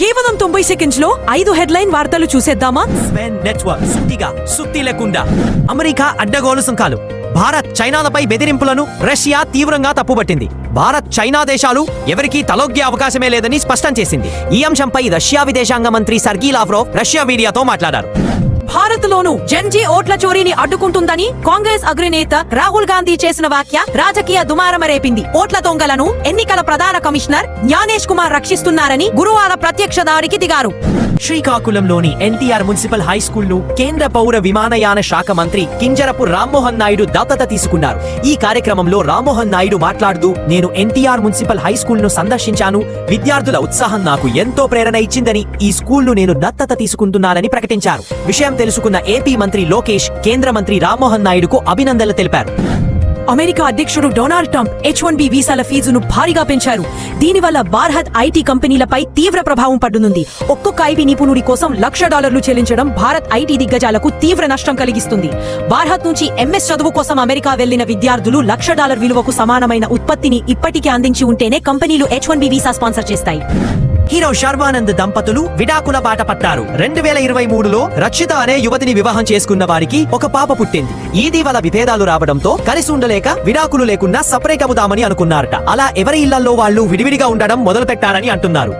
కేవలం తొంభై సెకండ్స్లో ఐదు హెడ్లైన్ వార్తలు చూసేద్దామా? స్వెన్ నెట్వర్క్ సుత్తిగా సుత్తి లేకుండా. అమెరికా అడ్డగోలు సుంకాలు భారత్ చైనాలపై బెదిరింపులను రష్యా తీవ్రంగా తప్పుపట్టింది. భారత్ చైనా దేశాలు ఎవరికీ తలొగ్గే అవకాశమే లేదని స్పష్టం చేసింది. ఈ అంశంపై రష్యా విదేశాంగ మంత్రి సర్గీ లావ్రోవ్ రష్యా మీడియాతో మాట్లాడారు. భారత్ లోను జన్జీ ఓట్ల చోరీని అడ్డుకుంటుందని కాంగ్రెస్ అగ్రనేత రాహుల్ గాంధీ చేసిన వ్యాఖ్య రాజకీయ దుమారమరేపింది ఓట్ల దొంగలను ఎన్నికల ప్రధాన కమిషనర్ జ్ఞానేష్ కుమార్ రక్షిస్తున్నారని గురువారం ప్రత్యక్ష దాడికి దిగారు. శ్రీకాకుళంలోని ఎన్టీఆర్ మున్సిపల్ హై స్కూల్ను కేంద్ర పౌర విమానయాన శాఖ మంత్రి కింజరపు రామ్మోహన్ నాయుడు దత్తత తీసుకున్నారు. ఈ కార్యక్రమంలో రామ్మోహన్ నాయుడు మాట్లాడుతూ నేను ఎన్టీఆర్ మున్సిపల్ హై స్కూల్ను సందర్శించాను. విద్యార్థుల ఉత్సాహం నాకు ఎంతో ప్రేరణ ఇచ్చిందని ఈ స్కూల్ను నేను దత్తత తీసుకుంటున్నానని ప్రకటించారు. విషయం తెలుసుకున్న ఏపీ మంత్రి లోకేష్ కేంద్ర మంత్రి రామ్మోహన్ నాయుడుకు అభినందనలు తెలిపారు. అమెరికా అధ్యక్షుడు Donald Trump H one B వీసాల ఫీజును భారీగా పెంచారు. దీనివల్ల బార్హత్ ఐటీ కంపెనీలపై తీవ్ర ప్రభావం పడుతుంది ఒక్కొక్క ఐటీ నిపుణుడి కోసం లక్ష డాలర్లు చెల్లించడం భారత్ ఐటీ దిగ్గజాలకు తీవ్ర నష్టం కలిగిస్తుంది. భారత్ నుంచి ఎంఎస్ చదువు కోసం అమెరికా వెళ్ళిన విద్యార్థులు లక్ష డాలర్ విలువకు సమానమైన ఉత్పత్తిని ఇప్పటికే అందించి ఉంటేనే కంపెనీలు H one B visa sponsor చేస్తాయి. హీరో శర్వానంద్ దంపతులు విడాకుల బాట పట్టారు. రెండు వేల ఇరవై మూడులో రక్షిత అనే యువతిని వివాహం చేసుకున్న వారికి ఒక పాప పుట్టింది. ఈది వల విభేదాలు రావడంతో కలిసి ఉండలేక విడాకులు లేకుండా సపరేట్ అవుదామని అనుకున్నారట. అలా ఎవరి ఇళ్ళలో వాళ్ళు విడివిడిగా ఉండడం మొదలు పెట్టారని అంటున్నారు.